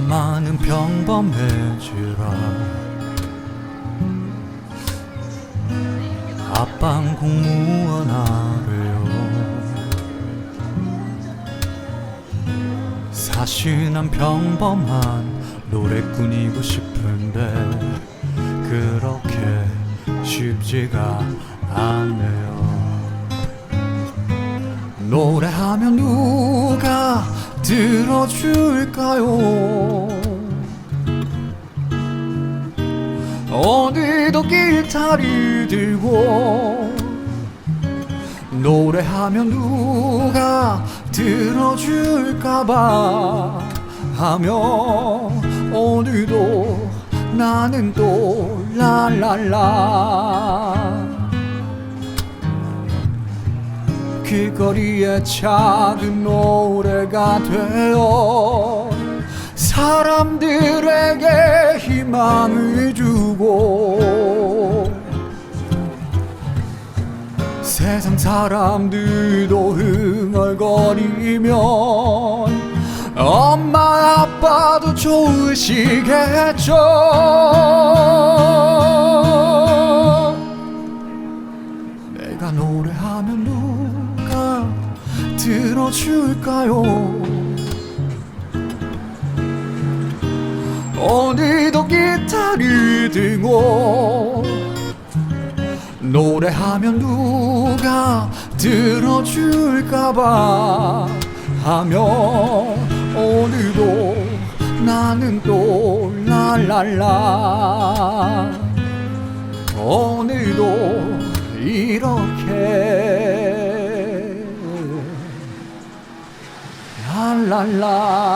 엄마는 평범해지라. 아빤 공무원 하래요. 사실 난 평범한 노래꾼이고 싶은데 그렇게 쉽지가 않네요. 노래하면 누가 들어줄까요? 어디도 기타를 들고 노래하면 누가 들어줄까봐 하며 오늘도 나는 또 랄랄라 길거리에 작은 노래가 되어 사람들에게 희망을 주고 세상 사람들도 흥얼거리면 엄마 아빠도 좋으시겠죠. 내가 노래하면 누가 들어줄까요? 오늘도 기타를 들고 노래하면 누가 들어줄까봐 하며 오늘도 나는 또 랄랄라. 오늘도 이렇게 랄랄라